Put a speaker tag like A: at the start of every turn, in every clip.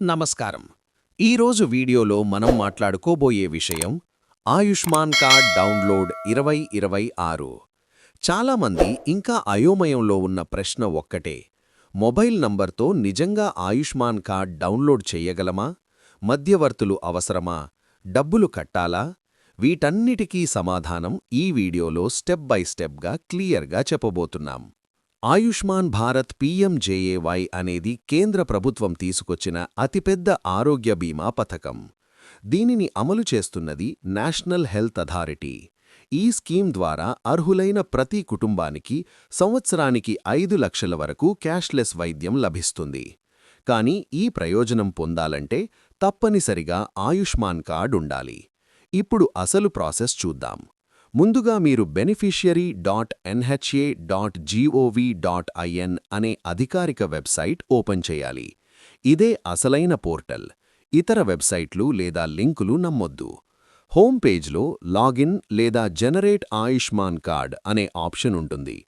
A: నమస్కారం. ఈరోజు వీడియోలో మనం మాట్లాడుకోబోయే విషయం ఆయుష్మాన్ కార్డ్ డౌన్లోడ్ ఇరవై ఇరవై ఆరు. చాలామంది ఇంకా అయోమయంలో ఉన్న ప్రశ్న ఒక్కటే. మొబైల్ నంబర్తో నిజంగా ఆయుష్మాన్ కార్డ్ డౌన్లోడ్ చెయ్యగలమా మధ్యవర్తులు అవసరమా? డబ్బులు కట్టాలా? వీటన్నిటికీ సమాధానం ఈ వీడియోలో స్టెప్ బై స్టెప్గా క్లియర్గా చెప్పబోతున్నాం. ఆయుష్మాన్ భారత్ పీఎంజేఏవై అనేది కేంద్ర ప్రభుత్వం తీసుకొచ్చిన అతిపెద్ద ఆరోగ్య బీమా పథకం. దీనిని అమలు చేస్తున్నది నేషనల్ హెల్త్ అథారిటీ. ఈ స్కీమ్ ద్వారా అర్హులైన ప్రతి కుటుంబానికి సంవత్సరానికి ఐదు లక్షల వరకు క్యాష్లెస్ వైద్యం లభిస్తుంది. కానీ ఈ ప్రయోజనం పొందాలంటే తప్పనిసరిగా ఆయుష్మాన్ కార్డ్ ఉండాలి. ఇప్పుడు అసలు ప్రాసెస్ చూద్దాం. ముందుగా మీరు beneficiary dot NHA dot GOV dot IN అనే అధికారిక వెబ్సైట్ ఓపెన్ చేయాలి. ఇదే అసలైన పోర్టల్. ఇతర వెబ్సైట్లు లేదా లింకులు నమ్మొద్దు. హోమ్ పేజ్లో లాగిన్ లేదా జనరేట్ ఆయుష్మాన్ కార్డ్ అనే ఆప్షన్ ఉంటుంది.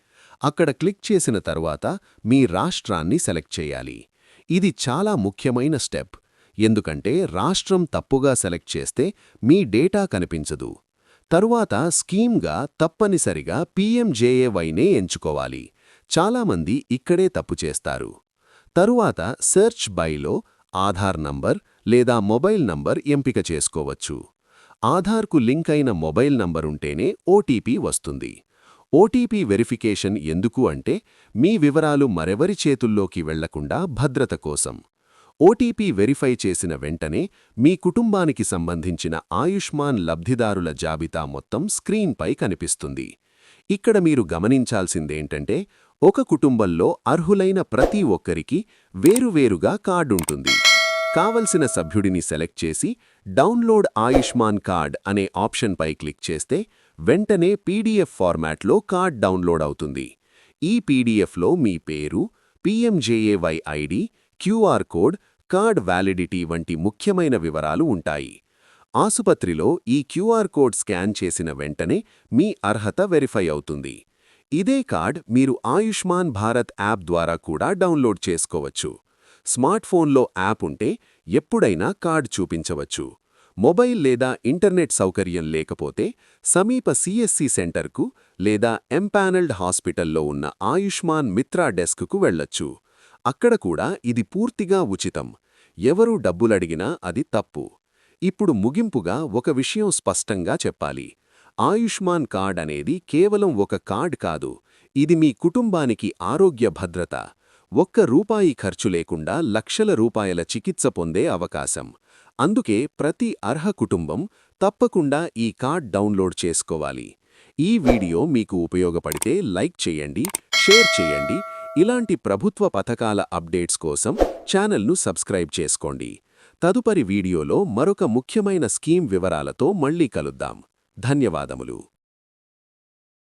A: అక్కడ క్లిక్ చేసిన తరువాత మీ రాష్ట్రాన్ని సెలెక్ట్ చేయాలి. ఇది చాలా ముఖ్యమైన స్టెప్. ఎందుకంటే రాష్ట్రం తప్పుగా సెలెక్ట్ చేస్తే మీ డేటా కనిపించదు. తరువాత స్కీమ్గా తప్పనిసరిగా పీఎంజేఏవైనే ఎంచుకోవాలి. చాలామంది ఇక్కడే తప్పు చేస్తారు. తరువాత సెర్చ్ బైలో ఆధార్ నంబర్ లేదా మొబైల్ నంబర్ ఎంపిక చేసుకోవచ్చు. ఆధార్కు లింక్ అయిన మొబైల్ నంబర్ ఉంటేనే ఓటీపీ వస్తుంది. ఓటీపీ వెరిఫికేషన్ ఎందుకు అంటే మీ వివరాలు మరెవరి చేతుల్లోకి వెళ్ళకుండా భద్రత కోసం. ఓటీపీ వెరిఫై చేసిన వెంటనే మీ కుటుంబానికి సంబంధించిన ఆయుష్మాన్ లబ్ధిదారుల జాబితా మొత్తం స్క్రీన్పై కనిపిస్తుంది. ఇక్కడ మీరు గమనించాల్సిందేంటంటే ఒక కుటుంబంలో అర్హులైన ప్రతి ఒక్కరికి వేరువేరుగా కార్డుంటుంది కావలసిన సభ్యుడిని సెలెక్ట్ చేసి డౌన్లోడ్ ఆయుష్మాన్ కార్డ్ అనే ఆప్షన్పై క్లిక్ చేస్తే వెంటనే పీడీఎఫ్ ఫార్మాట్లో కార్డ్ డౌన్లోడ్ అవుతుంది. ఈ పీడీఎఫ్లో మీ పేరు PMJAY ID QR code card validity వంటి ముఖ్యమైన వివరాలు ఉంటాయి. ఆసుపత్రిలో ఈ క్యూఆర్ కోడ్ స్కాన్ చేసిన వెంటనే మీ అర్హత వెరిఫై అవుతుంది. ఇదే కార్డ్ మీరు ఆయుష్మాన్ భారత్ యాప్ ద్వారా కూడా డౌన్లోడ్ చేసుకోవచ్చు. స్మార్ట్ఫోన్లో యాప్ ఉంటే ఎప్పుడైనా కార్డ్ చూపించవచ్చు. మొబైల్ లేదా ఇంటర్నెట్ సౌకర్యం లేకపోతే సమీప సిఎస్సి సెంటర్కు లేదా ఎంపానల్డ్ హాస్పిటల్లో ఉన్న ఆయుష్మాన్ మిత్రా డెస్క్కు వెళ్ళొచ్చు అక్కడ కూడా ఇది పూర్తిగా ఉచితం. ఎవరూ డబ్బులడిగినా అది తప్పు. ఇప్పుడు ముగింపుగా ఒక విషయం స్పష్టంగా చెప్పాలి. ఆయుష్మాన్ కార్డ్ అనేది కేవలం ఒక కార్డ్ కాదు. ఇది మీ కుటుంబానికి ఆరోగ్య భద్రత. ఒక్క రూపాయి ఖర్చు లేకుండా లక్షల రూపాయల చికిత్స పొందే అవకాశం. అందుకే ప్రతి అర్హ కుటుంబం తప్పకుండా ఈ కార్డ్ డౌన్లోడ్ చేసుకోవాలి. ఈ వీడియో మీకు ఉపయోగపడితే లైక్ చేయండి షేర్ చేయండి. ఇలాంటి ప్రభుత్వ పథకాల అప్డేట్స్ కోసం ఛానల్ను సబ్స్క్రైబ్ చేసుకోండి. తదుపరి వీడియోలో మరొక ముఖ్యమైన స్కీమ్ వివరాలతో మళ్ళీ కలుద్దాం. ధన్యవాదములు.